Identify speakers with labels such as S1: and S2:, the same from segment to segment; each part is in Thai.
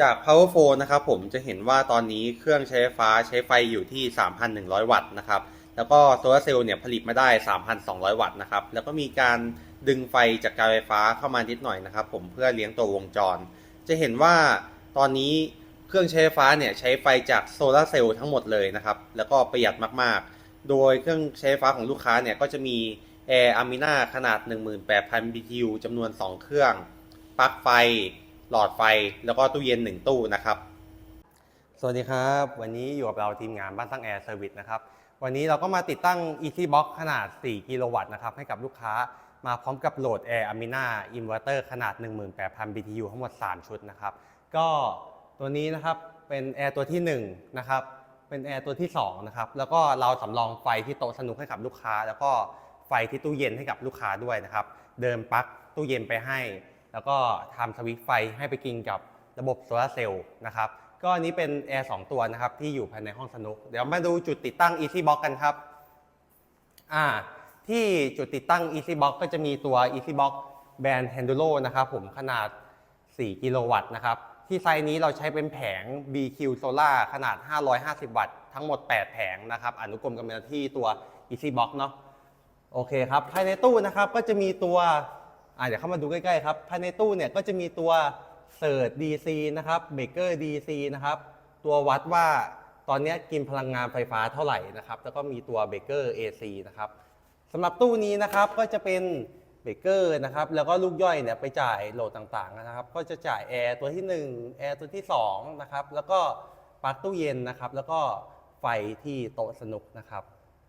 S1: จาก Power 4นะครับผมจะเห็นว่าตอนนี้เครื่องใช้ไฟฟ้าใช้ไฟอยู่ที่ 3,100 วัตต์นะครับ แล้วก็โซลาร์เซลล์เนี่ยผลิตมาได้ 3,200 วัตต์นะครับ แล้วก็มีการดึงไฟจากการไฟฟ้าเข้ามานิดหน่อยนะครับผมเพื่อเลี้ยงตัววงจร จะเห็นว่าตอนนี้เครื่องใช้ไฟฟ้าเนี่ยใช้ไฟจากโซลาร์เซลล์ทั้งหมดเลยนะครับ แล้วก็ประหยัดมากๆ โดยเครื่องใช้ไฟฟ้าของลูกค้าเนี่ยก็จะมี Air Amina ขนาด 18,000 BTU จำนวน 2 เครื่องปลั๊กไฟ หลอดไฟแล้วก็ตู้เย็น 1 ตู้นะครับ สวัสดีครับ วันนี้อยู่กับเราทีมงานบ้านตั้งแอร์เซอร์วิสนะครับ วันนี้เราก็มาติดตั้ง Easy Box ขนาด 4 กิโลวัตต์นะครับ ให้กับลูกค้ามาพร้อมกับโหลด Air Amina Inverter ขนาด 18,000 BTU ทั้งหมด 3 ชุดนะครับ ก็ตัวนี้นะครับเป็น Air ตัวที่ 1 นะครับ เป็น Air ตัวที่ 2 นะครับ แล้วก็เราสำรองไฟที่โต๊ะสนุกให้กับลูกค้า แล้วก็ไฟที่ตู้เย็นให้กับลูกค้าด้วยนะครับ เดินปลั๊กตู้เย็นไปให้ แล้วก็ทำสวิตช์ไฟให้ไปกินกับระบบโซลาร์เซลล์นะครับก็อันนี้เป็น Air 2ตัวนะครับที่อยู่ภายในห้องสนุก เดี๋ยวมาดูจุดติดตั้ง Easy Box กันครับอ่าที่จุดติดตั้ง Easy Box ก็จะมีตัว Easy Box แบรนด์ Handuro นะครับผมขนาด 4 กิโลวัตต์นะครับที่ไซส์นี้เราใช้เป็นแผง BQ Solar ขนาด 550 วัตต์ทั้งหมด 8 แผงนะครับอนุกรมกันมาที่ตัว Easy Box เนาะโอเคครับภายในตู้นะครับก็จะมีตัว อ่าเดี๋ยวเข้ามาดูใกล้ๆครับ ภายในตู้เนี่ยก็จะมีตัวเสิร์ช DC นะครับเบเกอร์ DC นะครับ ตัววัดว่าตอนนี้กินพลังงานไฟฟ้าเท่าไหร่นะครับ แล้วก็มีตัวเบเกอร์ AC นะครับสำหรับตู้นี้นะครับก็จะเป็นเบเกอร์นะครับ แล้วก็ลูกย่อยเนี่ยไปจ่ายโหลดต่างๆนะครับ ก็จะจ่ายแอร์ตัวที่1แอร์ตัวที่2นะครับ แล้วก็ปลั๊กตู้เย็นนะครับ แล้วก็ไฟที่โต๊ะสนุกนะครับ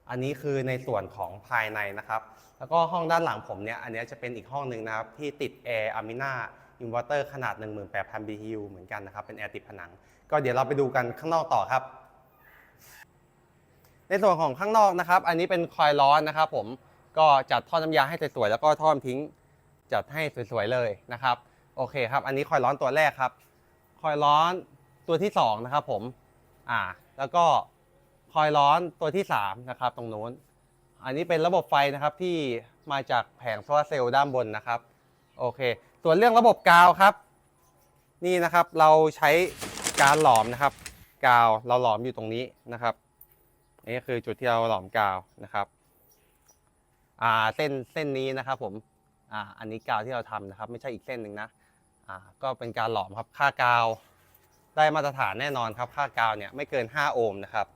S1: อันนี้คือในส่วนของภายในนะครับ แล้วก็ห้องด้านหลังผมเนี่ย อันนี้จะเป็นอีกห้องหนึ่งนะครับ ที่ติด Air Amina Inverter ขนาด 18,000 BTU เหมือนกันนะครับ เป็นแอร์ติดผนัง ก็เดี๋ยวเราไปดูกันข้างนอกต่อครับ ในส่วนของข้างนอกนะครับ อันนี้เป็นคอยล์ร้อนนะครับผมก็จัดท่อน้ำยาให้สวยๆแล้วก็ท่อทิ้ง จัดให้สวยๆเลยนะครับ โอเคครับ อันนี้คอยล์ร้อนตัวแรกครับ คอยล์ร้อนตัวที่สองนะครับผม อ่า แล้วก็ คอยล์ร้อนตัวที่สามนะครับ ตรงนู้น อันนี้เป็นระบบไฟนะครับที่มาจากแผงโซลาร์เซลล์ด้านบนนะครับ โอเค ส่วนเรื่องระบบกาวครับ นี่นะครับเราใช้การหลอมนะครับ กาวเราหลอมอยู่ตรงนี้นะครับนี่คือจุดที่เราหลอมกาวนะครับอ่าเส้นเส้นนี้นะครับผมอ่าอันนี้กาวที่เราทำนะครับ ไม่ใช่อีกเส้นหนึ่งนะอ่าก็เป็นการหลอมครับค่ากาวได้มาตรฐานแน่นอนครับ ค่ากาวเนี่ยไม่เกิน 5 โอห์มนะครับ